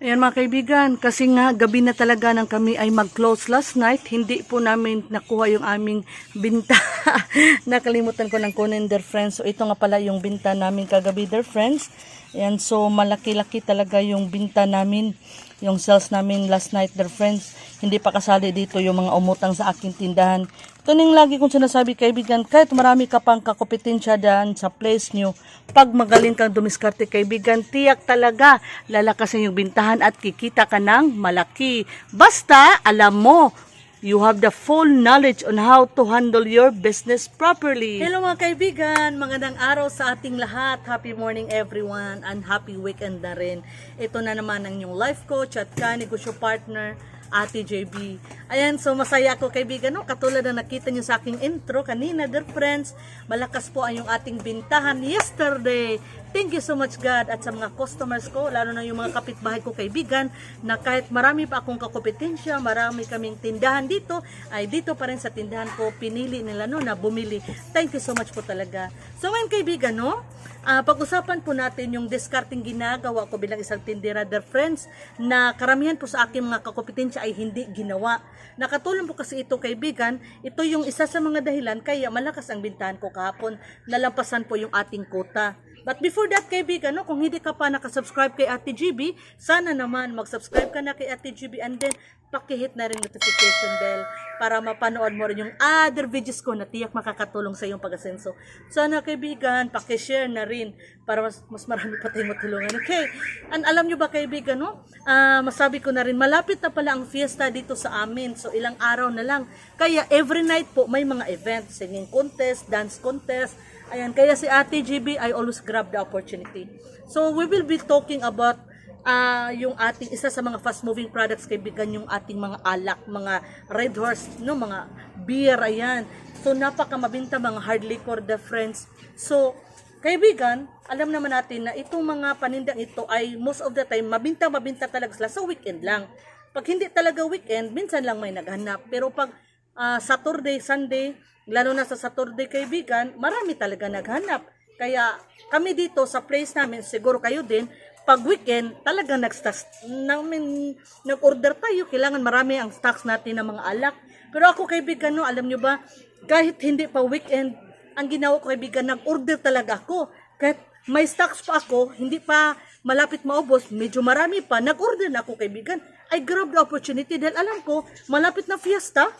Ayan mga kaibigan, kasi nga gabi na talaga nang kami ay mag-close last night, hindi po namin nakuha yung aming binta. Nakalimutan ko ng kunin dear friends. So ito nga pala yung binta namin kagabi dear friends. Ayan, so malaki-laki talaga yung binta namin, yung sales namin last night dear friends. Hindi pa kasali dito yung mga umutang sa aking tindahan. Ito yung lagi kong sinasabi kaibigan, kahit marami ka pang kakopetensya dyan sa place nyo, pag magaling kang dumiskarte kaibigan, tiyak talaga lalakasin yung bintahan at kikita ka ng malaki. Basta, alam mo, you have the full knowledge on how to handle your business properly. Hello mga kaibigan, magandang araw sa ating lahat. Happy morning everyone and happy weekend na rin. Ito na naman ang yung life coach at ka-negosyo partner, Ate JB. Ayan, so masaya ako kaibigan, no? katulad na nakita nyo sa aking intro kanina, dear friends, malakas po ang yung ating bintahan yesterday. Thank you so much God at sa mga customers ko, lalo na yung mga kapitbahay ko kaibigan, na kahit marami pa akong kakompetensya, marami kaming tindahan dito, ay dito pa rin sa tindahan ko, pinili nila no, na bumili. Thank you so much po talaga. So ngayon kaibigan, no, Ah, pag-usapan po natin yung discarding ginagawa ko bilang isang tindera, dear friends, na karamihan po sa aking mga kakompetensya ay hindi ginawa. Nakatulong po kasi ito kaibigan, ito yung isa sa mga dahilan kaya malakas ang bintahan ko kahapon, nalampasan po yung ating quota. But before that, kaibigan, no, kung hindi ka pa nakasubscribe kay Ate GB, sana naman mag-subscribe ka na kay Ate GB and then pakihit na rin notification bell para mapanood mo rin yung other videos ko na tiyak makakatulong sa iyong pag-asenso. Sana kaibigan, pakishare na rin para mas, mas marami pa tayong matulungan. Okay? And alam nyo ba kaibigan, no? Ah, masabi ko na rin, malapit na pala ang fiesta dito sa amin. So ilang araw na lang. Kaya every night po may mga event, singing contest, dance contest, Ayan, kaya si Ate GB, I always grab the opportunity. So, we will be talking about ah yung ating isa sa mga fast moving products kaibigan yung ating mga alak, mga red horse, no, mga beer ayan. So napaka mabinta mga hard liquor the friends. So kaibigan, alam naman natin na itong mga panindang ito ay most of the time mabinta mabinta talaga sila sa weekend lang. Pag hindi talaga weekend, minsan lang may naghanap. Pero pag ah, Saturday, Sunday, lalo na sa Saturday kaibigan, marami talaga naghanap. Kaya kami dito sa place namin, siguro kayo din, pag weekend, talaga nag-stocks namin, nag-order tayo, kailangan marami ang stocks natin ng mga alak. Pero ako kaibigan, no, alam nyo ba, kahit hindi pa weekend, ang ginawa ko kaibigan, nag-order talaga ako. Kahit may stocks pa ako, hindi pa malapit maubos, medyo marami pa, nag-order na ako kaibigan. I grab the opportunity dahil alam ko, malapit na fiesta,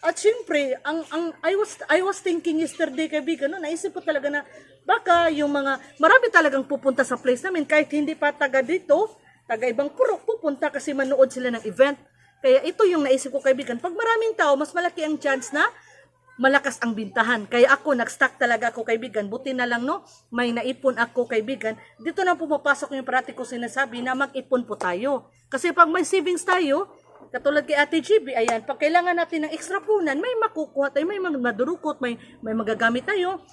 at syempre, ang ang I was I was thinking yesterday kaibigan, no, naisip ko talaga na baka yung mga marami talagang pupunta sa place namin kahit hindi pa taga dito, taga ibang purok pupunta kasi manood sila ng event. Kaya ito yung naisip ko kaibigan, pag maraming tao, mas malaki ang chance na malakas ang bintahan. Kaya ako, nag-stock talaga ako kaibigan. Buti na lang, no? May naipon ako kaibigan. Dito na pumapasok yung parati ko sinasabi na mag-ipon po tayo. Kasi pag may savings tayo, katulad kay Ate GB, ayan, pag kailangan natin ng extra punan, may makukuha tayo, may madurukot, may, may magagamit tayo.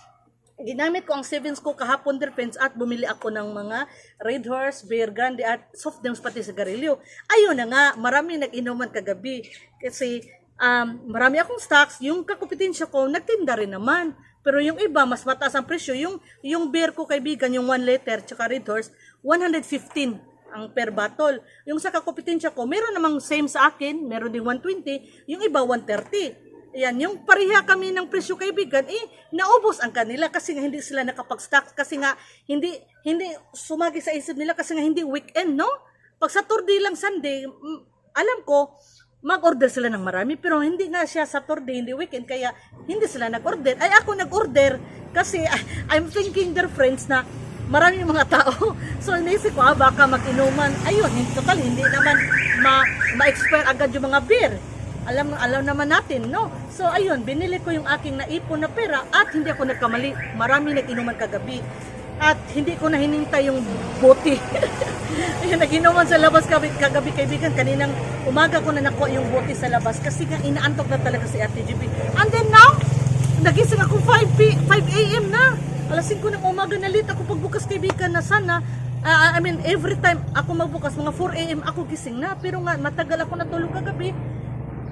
Ginamit ko ang savings ko kahapon dear friends at bumili ako ng mga Red Horse, Beer Grande at soft drinks pati sigarilyo. Ayun na nga, marami nag-inuman kagabi kasi um, marami akong stocks. Yung kakompetensya ko, nagtinda rin naman. Pero yung iba, mas mataas ang presyo. Yung, yung beer ko kaibigan, yung 1 liter, tsaka Red Horse, 115 ang per bottle. Yung sa kakompetensya ko, meron namang same sa akin, meron din 120, yung iba 130. Ayan, yung pareha kami ng presyo kaibigan, eh, naubos ang kanila kasi nga hindi sila nakapag-stock, kasi nga hindi, hindi sumagi sa isip nila kasi nga hindi weekend, no? Pag Saturday lang Sunday, alam ko, mag-order sila ng marami, pero hindi nga siya Saturday, hindi weekend, kaya hindi sila nag-order. Ay, ako nag-order kasi ah, I'm thinking their friends na marami mga tao. So, inisip ko, ah, baka mag-inuman. Ayun, hindi, total, hindi naman ma- ma-expire agad yung mga beer. Alam, alam naman natin, no? So, ayun, binili ko yung aking naipon na pera at hindi ako nagkamali. Marami nag-inuman kagabi. At hindi ko na hinintay yung bote. Ayun, nag-inuman sa labas kagabi, kagabi kaibigan. Kaninang umaga ko na nakuha yung bote sa labas kasi nga inaantok na talaga si Ate GB. And then now, nagising ako 5, p- 5 a.m. na. Alas 5 ng umaga na late ako pagbukas kaibigan na sana Ah, I mean, every time ako magbukas, mga 4 a.m. ako gising na. Pero nga, matagal ako natulog kagabi.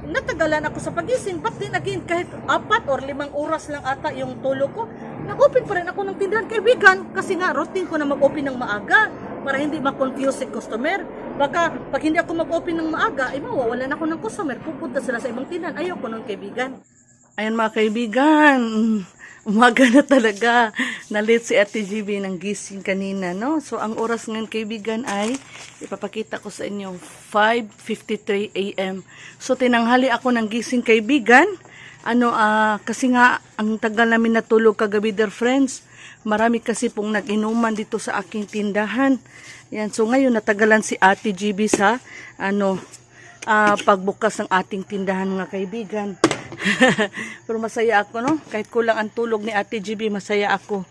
Natagalan ako sa pagising. But then again, kahit apat or limang oras lang ata yung tulog ko, nag-open pa rin ako ng tindahan. Kaibigan, kasi nga, routine ko na mag-open ng maaga para hindi ma-confuse si customer. Baka pag hindi ako mag-open ng maaga, ay mawawalan ako ng customer. Pupunta sila sa ibang tindahan. Ayoko nun, kaibigan. Ayan mga kaibigan, umaga na talaga. Nalit si Ate GB ng gising kanina, no? So, ang oras ngayon kaibigan ay, ipapakita ko sa inyo, 5.53 a.m. So, tinanghali ako ng gising kaibigan. Ano, ah, kasi nga, ang tagal namin natulog kagabi, dear friends. Marami kasi pong nag-inuman dito sa aking tindahan. Yan, so ngayon natagalan si Ate GB sa, ano, ah, pagbukas ng ating tindahan mga kaibigan. Pero masaya ako, no? Kahit kulang ang tulog ni Ate GB, masaya ako.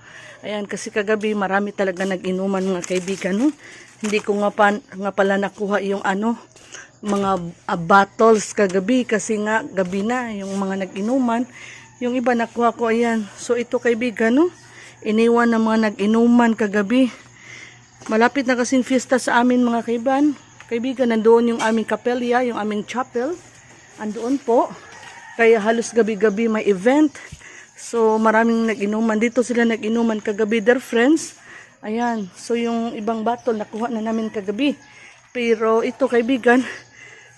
Ayan, kasi kagabi marami talaga nag-inuman mga kaibigan, no? Hindi ko nga, pa, nga pala nakuha yung ano, mga ah, bottles kagabi kasi nga gabi na yung mga nag-inuman. Yung iba nakuha ko, ayan. So ito kaibigan, no? Iniwan ng mga nag-inuman kagabi. Malapit na kasing fiesta sa amin mga kaiban. Kaibigan, nandoon yung aming kapelya, yung aming chapel. Andoon po. Kaya halos gabi-gabi may event. So maraming nag-inuman. Dito sila nag-inuman kagabi, their friends. Ayan. So yung ibang bottle nakuha na namin kagabi. Pero ito kaibigan,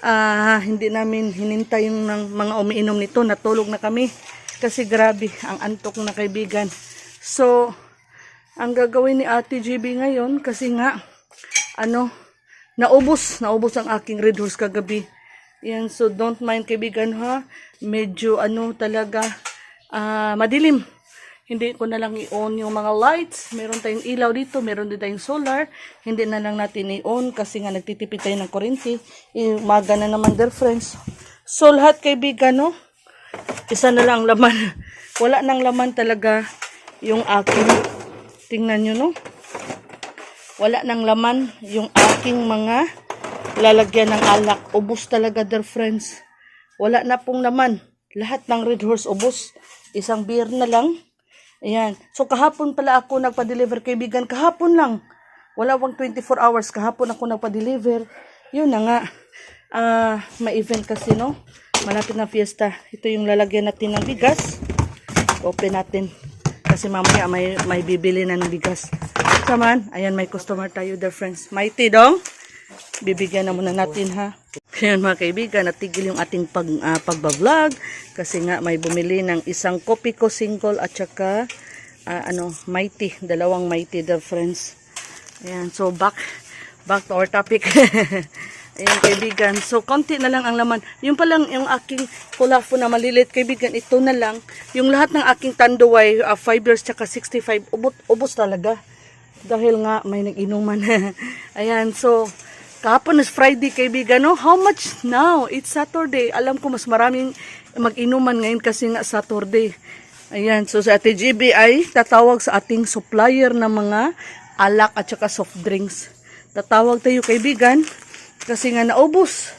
ah hindi namin hinintay yung ng mga umiinom nito. Natulog na kami. Kasi grabe, ang antok na kaibigan. So, ang gagawin ni Ate GB ngayon kasi nga ano naubos naubos ang aking red horse kagabi yan so don't mind kaibigan ha? Medyo ano talaga ah, madilim. Hindi ko na lang i-on yung mga lights. Meron tayong ilaw dito meron din tayong solar. Hindi na lang natin i-on kasi nga nagtitipid tayo ng kuryente. Umaga na naman dear friends. So lahat kaibigan no? Isa na lang laman. Wala nang laman talaga yung aking tingnan nyo no? Wala nang laman yung aking mga lalagyan ng alak. Ubos talaga dear friends. Wala na pong laman lahat ng red horse ubos isang beer na lang. Ayan. So kahapon pala ako nagpa-deliver. Kaibigan kahapon lang. Wala pang 24 hours. Kahapon ako nagpa-deliver. Yun na nga. Ah may event kasi no? Malapit na fiesta. Ito yung lalagyan natin ng bigas. Open natin. Kasi mamaya may, may bibili na ng bigas. Saman, ayan may customer tayo dear friends. Mighty dong bibigyan na muna natin ha ayan mga kaibigan natigil yung ating pag, ah, pagbablog kasi nga may bumili ng isang kopi ko single at saka ah, ano mighty dalawang mighty dear friends ayan so back back to our topic Ayan kaibigan. So, konti na lang ang laman. Yung palang yung aking kulafo na malilit kaibigan, ito na lang. Yung lahat ng aking tanduay, 5 years tsaka 65, ubot, ubos talaga. Dahil nga may nag-inuman. Ayan, so, kahapon is Friday kaibigan, no? How much now? It's Saturday. Alam ko mas maraming mag-inuman ngayon kasi nga Saturday. Ayan, so sa Ate GB ay tatawag sa ating supplier ng mga alak at saka soft drinks. Tatawag tayo kaibigan kasi nga naubos.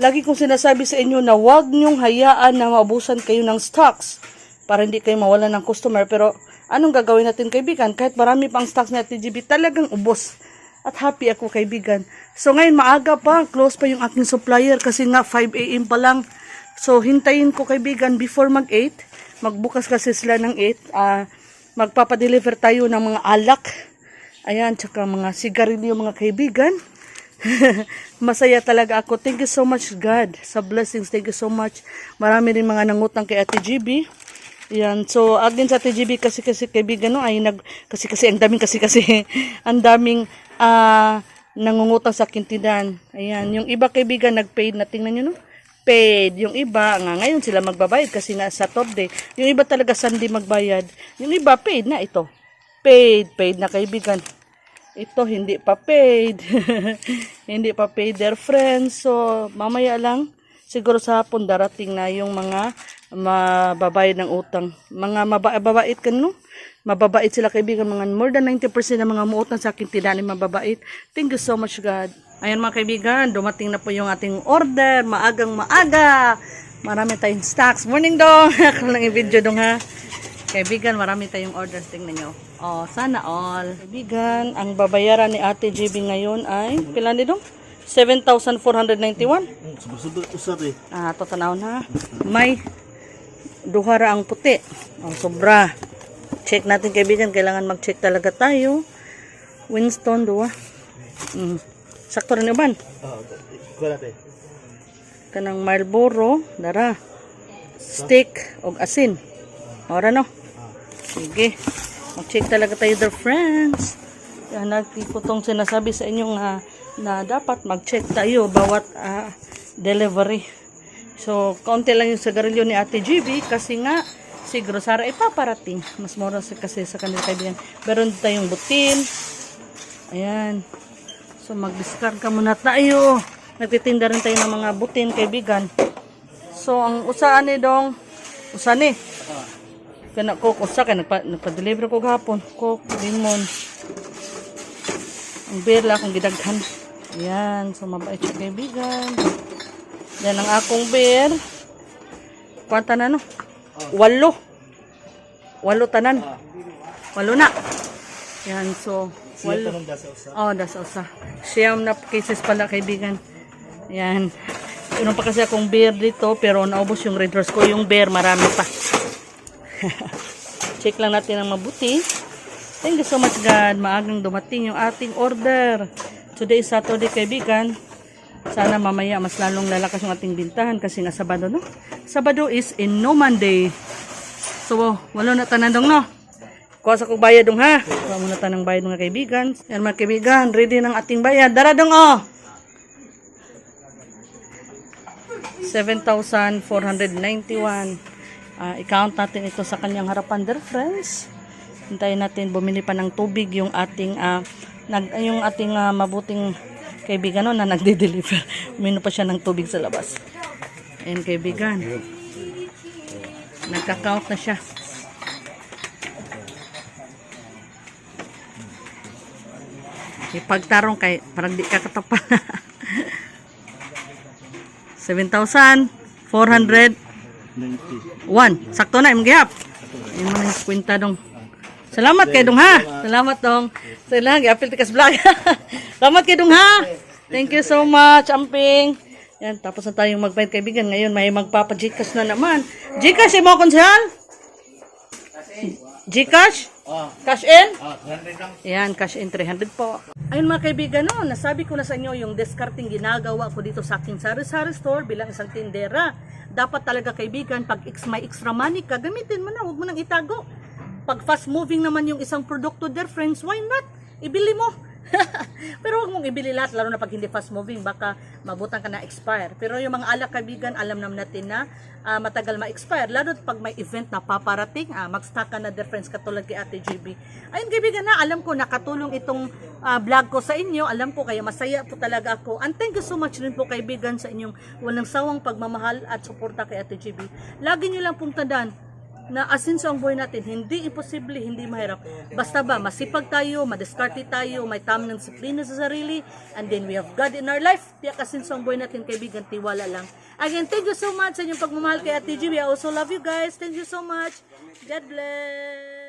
Lagi kong sinasabi sa inyo na huwag niyong hayaan na maubusan kayo ng stocks para hindi kayo mawalan ng customer. Pero anong gagawin natin kaibigan? Kahit marami pang stocks na TGB, talagang ubos. At happy ako kaibigan. So ngayon maaga pa, close pa yung aking supplier kasi nga 5 a.m. pa lang. So hintayin ko kaibigan before mag 8. Magbukas kasi sila ng 8. ah magpapadeliver tayo ng mga alak. Ayan, tsaka mga sigarilyo mga kaibigan. Masaya talaga ako. Thank you so much God sa blessings. Thank you so much. Marami rin mga nangutang kay Ate GB. Yan. So, again sa Ate GB kasi kasi kaibigan no ay nag kasi kasi ang daming kasi kasi ang daming ah nangungutang sa kintidan. Ayan, yung iba kaibigan nagpaid na tingnan niyo no. Paid. Yung iba nga ngayon sila magbabayad kasi na sa top day. Yung iba talaga Sunday magbayad. Yung iba paid na ito. Paid, paid na kaibigan. Ito hindi pa paid. hindi pa paid their friends. So, mamaya lang siguro sa hapon darating na yung mga mababayad ng utang. Mga maba- mababait ka no? Mababait sila kaibigan. Mga more than 90% ng mga muutang sa akin tinani mababait. Thank you so much God. Ayan mga kaibigan, dumating na po yung ating order. Maagang maaga. Marami tayong stocks. Morning dong. Ako lang yung video dong ha. Kaibigan, marami tayong orders. Tingnan nyo. Oh, sana all. Kaibigan, ang babayaran ni Ate JB ngayon ay, pila ni dong? 7,491. Subot-subot usap eh. Ah, to tanawon ha. May duhara ang puti. Ang sobra. Check natin kaibigan, kailangan mag-check talaga tayo. Winston duwa. Mm. Sakto rin ko natin. Kanang Marlboro, dara. Steak o asin. Ora no? Sige. Mag-check talaga tayo dear friends. Yan, nagtipo tong sinasabi sa inyong ah, na dapat mag-check tayo bawat ah, delivery. So, kaunti lang yung sigarilyo ni Ate GB kasi nga si Grosara ipaparating. Mas mura kasi sa kanila kaibigan. Meron tayong butin. Ayan. So, mag-discard ka muna tayo. Nagtitinda rin tayo ng mga butin, kaibigan. So, ang usaan ni dong, usa ni. Kana coke usa kay nagpa, nagpa-deliver ko gahapon. Coke, lemon. Ang beer lang akong gidaghan. Yan, so mabait siya kaibigan. Yan ang akong beer. Kwanta na no? Walo. Walo tanan. Walo na. Yan, so walo. tanong dasa usa. Oh. Siyam na cases pala kaibigan. Yan. Ano pa kasi akong beer dito pero naubos yung red rose ko. Yung beer marami pa. Check lang natin ang mabuti. Thank you so much God. Maagang dumating yung ating order. Today is Saturday kaibigan. Sana mamaya mas lalong lalakas yung ating bintahan kasi nga Sabado no. Sabado is in no Monday. So, wala na tanan dong no. Kuha sa kong bayad dong ha. Kuha muna tanang bayad mga kaibigan. Yan mga kaibigan, ready ng ating bayad. Dara dong oh. 7,491. Ah, i-count natin ito sa kanyang harapan, dear friends. Hintayin natin bumili pa ng tubig yung ating ah, nag yung ating ah, mabuting kaibigan no, na nagde-deliver. Uminom pa siya ng tubig sa labas. Ayan kaibigan. Nagka-count na siya. Ipagtarong kay parang di ka katapan. 7,401. 90. Sakto na, imong gihap. Yun mo na yung kwenta dong. Salamat kay dong ha. Salamat dong. Salamat, giapil tikas vlog. Salamat kay dong ha. Thank you so much, Amping. Yan, tapos na tayong magbayad kaibigan. Ngayon may magpapa-Gcash na naman. Gcash, mo konsehal? Gcash? Ah, Cash in? ah, 100 lang. Ayan, cash in 300 po. Ayun mga kaibigan, no, nasabi ko na sa inyo yung discarding ginagawa ko dito sa aking sari-sari store bilang isang tindera. Dapat talaga kaibigan, pag may extra money ka, gamitin mo na, huwag mo nang itago. Pag fast moving naman yung isang produkto there, friends, why not? Ibili mo. Pero huwag mong ibili lahat, lalo na pag hindi fast moving, baka mabutan ka na expire. Pero yung mga alak kaibigan, alam naman natin na ah, matagal ma-expire. Lalo pag may event na paparating, ah, mag-stock ka na friends, katulad kay Ate GB. Ayun kaibigan na, alam ko nakatulong itong ah, vlog ko sa inyo. Alam ko kaya masaya po talaga ako. And thank you so much rin po kaibigan sa inyong walang sawang pagmamahal at suporta kay Ate GB. Lagi niyo lang pong tandaan, na asinso ang buhay natin, hindi imposible, hindi mahirap. Basta ba, masipag tayo, madiskarte tayo, may tamang disiplina sa sarili, and then we have God in our life. Tiyak asinso ang buhay natin, kaibigan, tiwala lang. Again, thank you so much sa inyong pagmamahal kay Ate G. I also love you guys. Thank you so much. God bless.